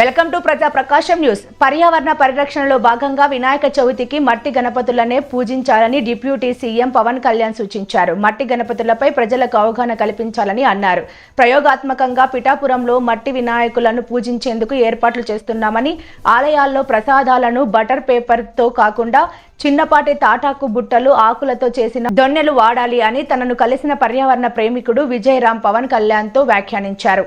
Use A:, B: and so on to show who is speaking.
A: Welcome to ప్రజా ప్రకాశం news. పర్యావరణ పరిరక్షణలో భాగంగా వినాయక చవితికి మట్టి గణపతులనే పూజించాలని డిప్యూటీ సీఎం పవన్ కళ్యాణ్ సూచించారు. మట్టి గణపతులపై ప్రజలకు అవగాహన కల్పించాలని అన్నారు. ప్రయోగాత్మకంగా పిఠాపురంలో మట్టి వినాయకులను పూజించేందుకు ఏర్పాట్లు చేస్తున్నామని ఆలయాల్లో ప్రసాదాలను బటర్ పేపర్తో కాకుండా చిన్నపాటి తాటాకు బుట్టలు ఆకులతో చేసిన దొన్నెలు వాడాలి అని తనను కలిసిన పర్యావరణ ప్రేమికుడు విజయరామ్ పవన్ కళ్యాణ్తో వ్యాఖ్యానించారు.